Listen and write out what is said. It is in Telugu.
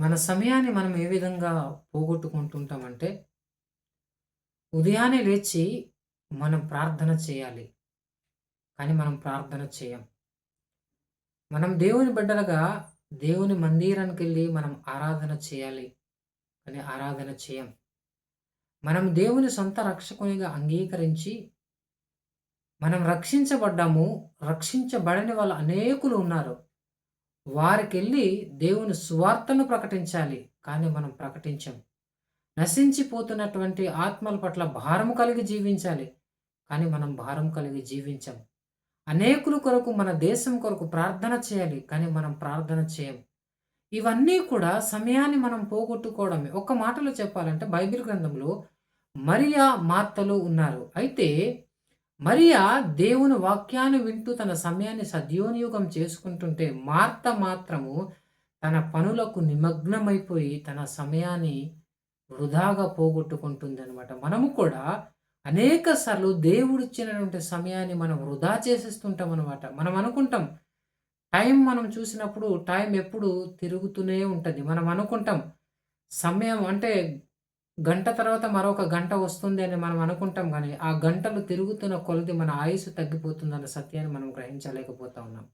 మన సమయాన్ని మనం ఏ విధంగా పోగొట్టుకుంటుంటామంటే, ఉదయాన్నే లేచి మనం ప్రార్థన చేయాలి. కానీ మనం ప్రార్థన చేయం. మనం దేవుని బిడ్డలుగా దేవుని మందిరానికి వెళ్ళి మనం ఆరాధన చేయాలి. కానీ ఆరాధన చేయం. మనం దేవుని సొంత రక్షకునిగా అంగీకరించి మనం రక్షించబడ్డాము. రక్షించబడని వాళ్ళు అనేకులు ఉన్నారు. వారికెళ్ళి దేవుని సువార్తను ప్రకటించాలి. కానీ మనం ప్రకటించం. నశించిపోతున్నటువంటి ఆత్మల పట్ల భారం కలిగి జీవించాలి. కానీ మనం భారం కలిగి జీవించం. అనేకుల కొరకు మన దేశం కొరకు ప్రార్థన చేయాలి. కానీ మనం ప్రార్థన చేయం. ఇవన్నీ కూడా సమయాన్ని మనం పోగొట్టుకోవడమే. ఒక్క మాటలో చెప్పాలంటే బైబిల్ గ్రంథంలో మరియా, మార్తలు ఉన్నారు. అయితే మరియా దేవుని వాక్యాన్ని వింటూ తన సమయాన్ని సద్వినియోగం చేసుకుంటుంటే, మార్త మాత్రము తన పనులకు నిమగ్నమైపోయి తన సమయాన్ని వృధాగా పోగొట్టుకుంటుంది అనమాట మనము కూడా అనేక సార్లు దేవుడిచ్చినటువంటి సమయాన్ని మనం వృధా చేసేస్తుంటాం అనమాట మనం అనుకుంటాం టైం మనం చూసినప్పుడు టైం ఎప్పుడు తిరుగుతూనే ఉంటుంది. మనం అనుకుంటాం సమయం అంటే గంట తర్వాత మరొక గంట వస్తుంది అని మనం అనుకుంటాం కానీ ఆ గంటలు తిరుగుతున్న కొలది మన ఆయుస్సు తగ్గిపోతుందన్న సత్యాన్ని మనం గ్రహించలేకపోతా ఉన్నాం.